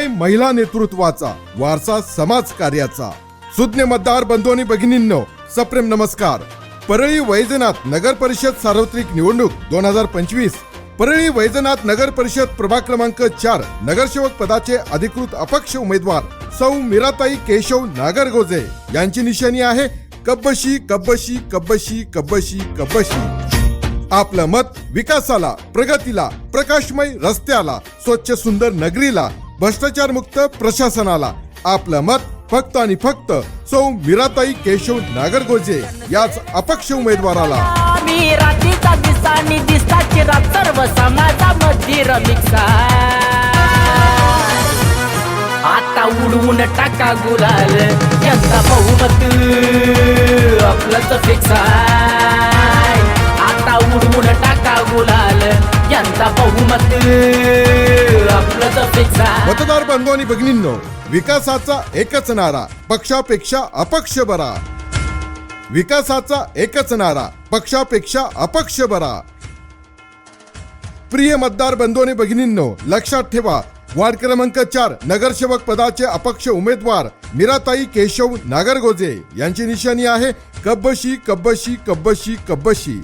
उदय महिला नेतृत्वाचा वारसा समाज कार्याचा. सुज्ञ मतदार बंधूंनी भगिनींनो सप्रेम नमस्कार. परळी वैजनाथ नगर परिषद सार्वत्रिक निवडणूक दोन हजार पंचवीस. परळी वैजनाथ नगर परिषद प्रभाग क्रमांक चार नगरसेवक पदाचे अधिकृत अपक्ष उमेदवार सौ मीराताई केशव नागरगोजे. यांची निशाणी आहे कब्बशी कब्बशी कब्बशी कब्बशी कब्बशी. आपलं मत विकासाला प्रगतीला प्रकाशमय रस्त्याला स्वच्छ सुंदर नगरीला भ्रष्टाचार मुक्त प्रशासनाला आपलं मत फक्त आणि फक्त सौ मीराताई केशव नागरगोजे याच अपक्ष उमेदवाराला. सर्व समाजामध्ये आता उडवून टाका गुलाल यंदा बहुमत. बंधू आणि भगिनींनो विकासाचा एकच नारा पक्षापेक्षा अपक्ष बरा. विकासाचा एकच नारा पक्षापेक्षा अपक्ष बरा. प्रिय मतदार बंधू आणि भगिनींनो लक्षात ठेवा वार्ड क्रमांक चार नगरसेवक पदाचे अपक्ष उमेदवार मीराताई केशव नागरगोजे यांची निशाणी आहे कब्बशी कब्बशी कब्बशी कब्बशी.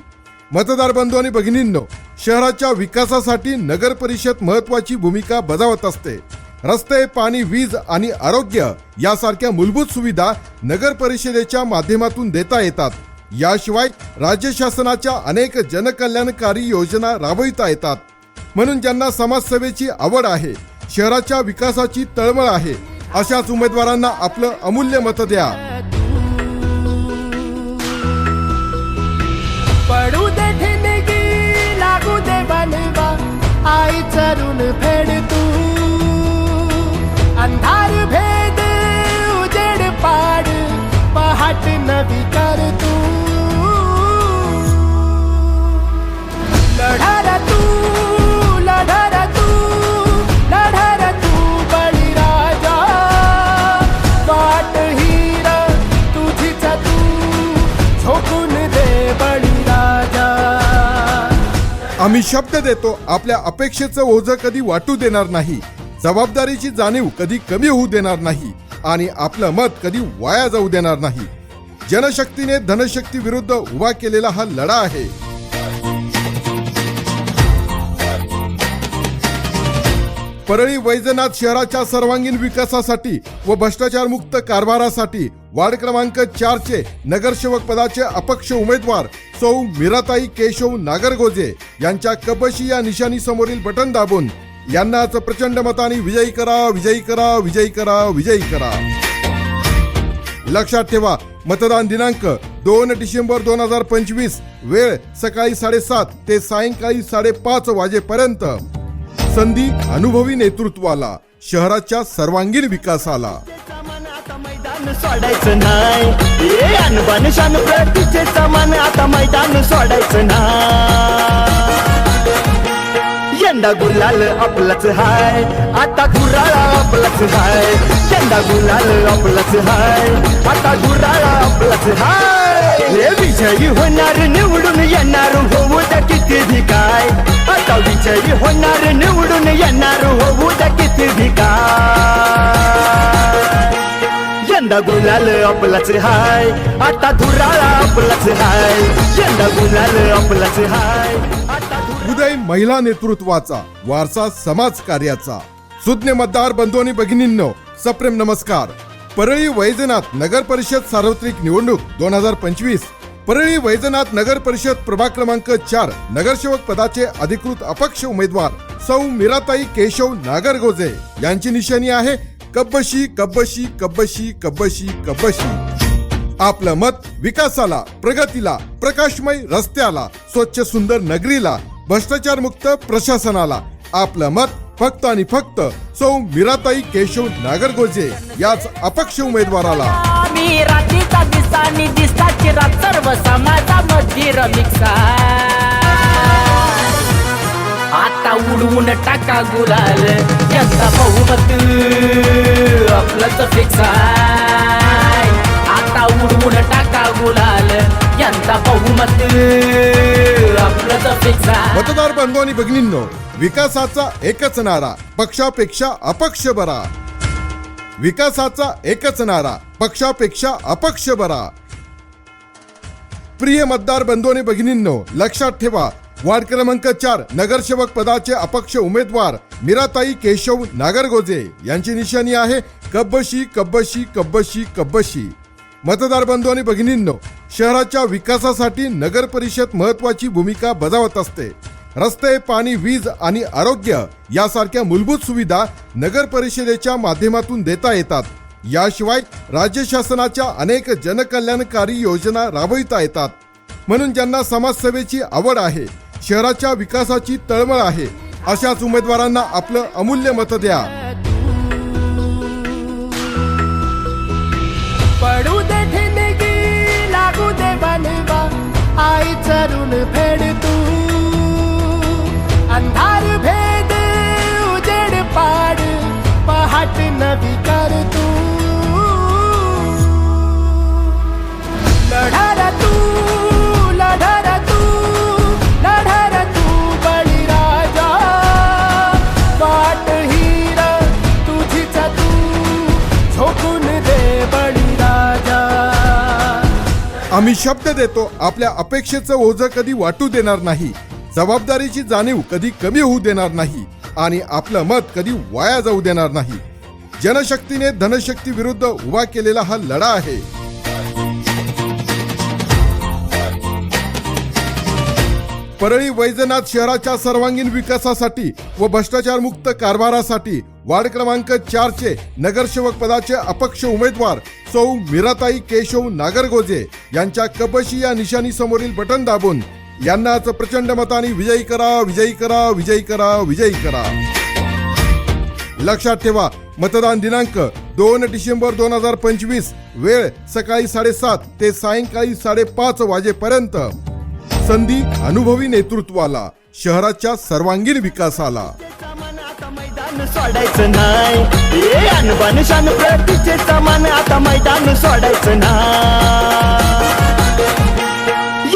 मतदार बंधू आणि भगिनींनो शहराच्या विकासासाठी नगर परिषद महत्वाची भूमिका बजावत असते. रस्ते पाणी वीज आणि आरोग्य यासारख्या मूलभूत सुविधा नगर परिषदेच्या माध्यमातून देता येतात. याशिवाय राज्य शासनाच्या अनेक जनकल्याणकारी योजना राबविता येतात. म्हणून ज्यांना समाजसेवेची आवड आहे शहराच्या विकासाची तळमळ आहे अशाच उमेदवारांना आपलं अमूल्य मत द्या. पहाट नवी कर तू. लढार तू लढार तू लढार तू बळीराजा. वाट हीर तुझीचा तू झोकून दे बळीराजा. आम्ही शब्द देतो आपल्या अपेक्षेचं ओझं कधी वाटू देणार नाही. जबाबदारीची जाणीव कधी कमी होऊ देणार नाही. आणि आपलं मत कधी वाया जाऊ देणार नाही. जनशक्तीने धनशक्ती विरुद्ध उभा केलेला हा लढा आहे. परळी वैजनाथ शहराच्या सर्वांगीण विकासासाठी व भ्रष्टाचार मुक्त कारभारासाठी वार्ड क्रमांक चारचे नगरसेवक पदाचे अपक्ष उमेदवार सौ मिराताई केशव नागरगोजे यांच्या कपशी या निशाणी समोरील बटन दाबून यांनाच प्रचंड मताने विजयी करा विजयी करा विजयी करा विजयी करा. लक्षात ठेवा मतदान दिनांक दोन डिसेंबर दोन हजार पंचवीस वेळ सकाळी साडेसात ते सायंकाळी साडेपाच वाजेपर्यंत. संधी अनुभवी नेतृत्वाला शहराच्या सर्वांगीण विकासाला. आता सोडायचं नाही आता मैदान सोडायचं नाही. यंदा गुलाल आपलाच हाय. आता गुराळा आपलाच हाय. यंदा गुलाल आपलाच हाय. आता गुराळा आपलाच हाय. हे विजयी होणार निवडून येणार होऊ द्या किती भी काय आता विजयी होणार निवडून येणार होऊ द्या किती भी काय यंदा गुलाल आपलाच हाय. आता धुराळा आपलाच हाय. यंदा गुलाल आपलाच हाय. आता महिला नेतृत्वाचा वारसा समाज कार्याचा. सुज्ञ मतदार बंधू आणि भगिनींनो सप्रेम नमस्कार. परळी वैजनाथ नगर परिषद सार्वत्रिक निवडणूक दोन हजार पंचवीस. परळी वैजनाथ नगर परिषद प्रभाग क्रमांक चार नगरसेवक पदाचे अधिकृत अपक्ष उमेदवार सौ मीराताई केशव नागरगोजे. यांची निशाणी आहे कब्बशी कब्बशी कब्बशी कब्बशी कब्बशी. आपलं मत विकासाला प्रगतीला प्रकाशमय रस्त्याला स्वच्छ सुंदर नगरीला भ्रष्टाचार मुक्त प्रशासनाला आपलं मत फक्त आणि फक्त सौ मीराताई केशव नागरगोजे याच अपक्ष उमेदवाराला. रात्रीचा रात आता उडवून टाका गुलाल यंदा बहुमत आपलंच फिक्स आता उडवून टाका गुलाल यंदा बहुमत मतदार बंधू आणि भगिनींनो विकासाचा एकच नारा पक्षापेक्षा अपक्ष बरा. विकासाचा एकच नारा पक्षापेक्षा अपक्ष बरा. प्रिय मतदार बंधू आणि भगिनींनो लक्षात ठेवा वार्ड क्रमांक चार नगरसेवक पदाचे अपक्ष उमेदवार मीराताई केशव नागरगोजे यांची निशाणी आहे कब्बशी कब्बशी कब्बशी कब्बशी. मतदार बंधू आणि भगिनींनो शहराच्या विकासासाठी नगर परिषद महत्वाची भूमिका बजावत असते. रस्ते पाणी वीज आणि आरोग्य यासारख्या मूलभूत सुविधा नगर परिषदेच्या माध्यमातून देता येतात. याशिवाय राज्य शासनाच्या अनेक जनकल्याणकारी योजना राबविता येतात. म्हणून ज्यांना समाजसेवेची आवड आहे शहराच्या विकासाची तळमळ आहे अशाच उमेदवारांना आपलं अमूल्य मत द्या. आम्ही शब्द देतो आपल्या अपेक्षेचं ओझं कधी वाटू देणार नाही जबाबदारीची जाणीव कधी कमी होऊ देणार नाही आणि आपलं मत कधी वाया जाऊ देणार नाही. जनशक्तीने धनशक्ती विरुद्ध उभा केलेला हा लढा आहे. परळी वैजनाथ शहराच्या सर्वांगीण विकासासाठी व भ्रष्टाचार मुक्त कारभारासाठी वार्ड क्रमांक चारचे नगरसेवक पदाचे अपक्ष उमेदवार सौ मीराताई केशव नागरगोजे यांच्या कपशी या निशाणी समोरील बटन दाबून यांनाच प्रचंड मताने विजयी करा विजयी करा विजयी करा विजयी करा. लक्षात ठेवा मतदान दिनांक दोन डिसेंबर दोन हजार पंचवीस वेळ सकाळी साडेसात ते सायंकाळी साडेपाच वाजेपर्यंत. संधी अनुभवी नेतृत्वाला शहराच्या सर्वांगीण विकासाला. मैदान सोडायचं नाही. ए अनबान शान प्रतिचे सामान आता मैदान सोडायचं नाही.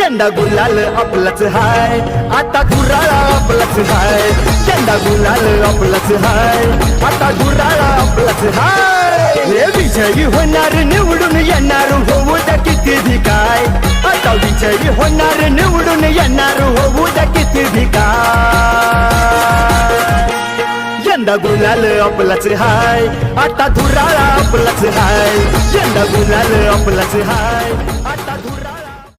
यंदा गुलाल आपलाच हाय आता गुराळा आपलाच हाय. यंदा गुलाल आपलाच हाय आता गुराळा आपलाच हाय. हे विजयी होणार निवडून येणार होऊ द्या किती भिकाय. आता विजयी होणार निवडून येणार होऊ द्या किती भिकाय. यंदा गुलाल आपलाच हाय. आता धुराळा आपलाच हाय. यंदा गुलाल आपलाच हाय.